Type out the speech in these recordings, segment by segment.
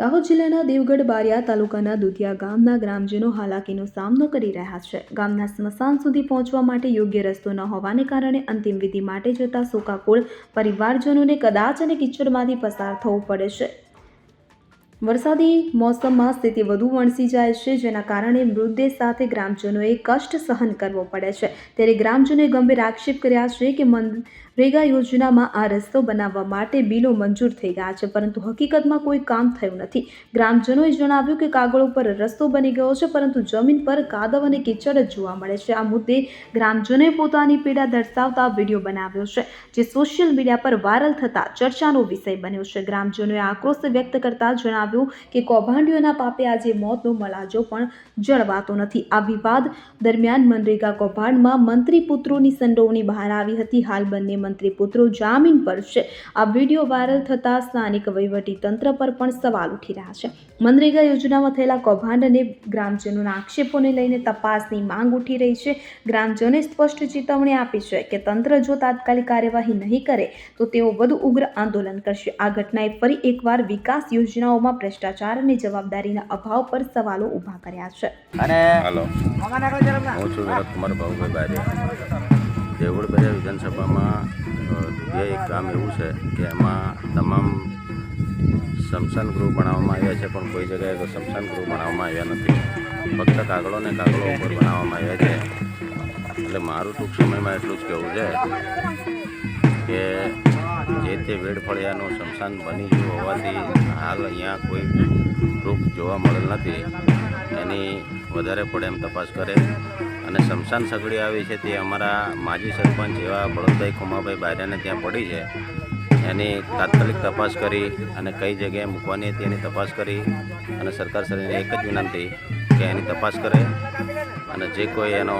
દાહોદ જિલ્લાના દેવગઢ બારિયા તાલુકાના દુધિયા ગામના ગ્રામજનો હાલાકીનો સામનો કરી રહ્યા છે. ગામના સ્મશાન સુધી પહોંચવા માટે યોગ્ય રસ્તો ન હોવાને કારણે અંતિમ વિધિ માટે જતા શોકાકુળ પરિવારજનોને કદાચ અને કિચડમાંથી પસાર થવું પડે છે. વરસાદી મોસમમાં સ્થિતિ વધુ વણસી જાય છે, જેના કારણે મૃતદેહ સાથે ગ્રામજનોએ કષ્ટ સહન કરવો પડે છે. ત્યારે ગ્રામજનોએ ગંભીર આક્ષેપ કર્યા છે કે મનરેગા યોજનામાં આ રસ્તો બનાવવા માટે બિલો મંજૂર થઈ ગયા છે, પરંતુ હકીકતમાં કોઈ કામ થયું નથી. ગ્રામજનોએ જણાવ્યું કે કાગળ ઉપર રસ્તો બની ગયો છે, પરંતુ જમીન પર કાદવ અને કીચડ જ જોવા મળે છે. આ મુદ્દે ગ્રામજનોએ પોતાની પીડા દર્શાવતા વીડિયો બનાવ્યો છે, જે સોશિયલ મીડિયા પર વાયરલ થતા ચર્ચાનો વિષય બન્યો છે. ગ્રામજનોએ આક્રોશ વ્યક્ત કરતા જણાવ્યું કે કૌભાંડીઓના પાપે આજે મોતનો મલાજો પણ જળવાતો નથી. આ વિવાદ દરમિયાન મનરેગા કૌભાંડમાં મંત્રી પુત્રોની સંડોવણી બહાર આવી હતી. હાલ બંને મંત્રી પુત્રો જામીન પર છે. આ વીડિયો વાયરલ થતાં સ્થાનિક વહીવટી તંત્ર પર પણ સવાલ ઉઠી રહ્યા છે. મનરેગા યોજનામાં થયેલા કૌભાંડ અને ગ્રામજનોના આક્ષેપોને લઈને તપાસની માંગ ઉઠી રહી છે. ગ્રામજનોએ સ્પષ્ટ ચેતવણી આપી છે કે તંત્ર જો તાત્કાલિક કાર્યવાહી નહીં કરે તો તેઓ વધુ ઉગ્ર આંદોલન કરશે. આ ઘટનાએ ફરી એકવાર વિકાસ યોજનાઓમાં ભ્રષ્ટાચાર અને જવાબદારીના અભાવ પર સવાલો ઊભા કર્યા છે. અને હાલો. હું છું વિનોદ કુમાર ભાઉભાઈ દેવગઢ વિધાનસભામાં અ, એક કામ એવું છે કે એમાં તમામ શમશાન ગૃહ બનાવવામાં આવ્યા છે પણ કોઈ જગ્યાએ તો શમશાન ગૃહ બનાવવામાં આવ્યા નથી. ફક્ત કાગળો ને કાગળો ઉપર બનાવવામાં આવ્યા છે. એટલે મારું ટૂંક સમયમાં એટલું જ કહેવું છે કે જે તે વેડફળિયાનું શમશાન બની ગયું હોવાથી હાલ અહીંયા કોઈ પ્રૂફ જોવા મળેલ નથી. એની વધારે પડે એમ તપાસ કરે. અને શમશાન સગડી આવી છે તે અમારા માજી સરપંચ એવા બળદભાઈ ખુમાભાઈ બારિયાને ત્યાં પડી છે. એની તાત્કાલિક તપાસ કરી અને કઈ જગ્યાએ મૂકવાની હતી એની તપાસ કરી અને સરકાર શ્રીને એક જ વિનંતી કે એની તપાસ કરે અને જે કોઈ એનો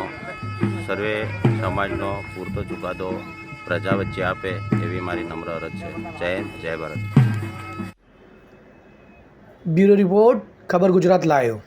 સર્વે સમાજનો પૂરતો ચુકાદો પ્રજા વચ્ચે આપે એવી મારી નમ્ર અરજ છે. જય હિન્દ, જય ભારત. બ્યુરો રિપોર્ટ, ખબર ગુજરાત લાયો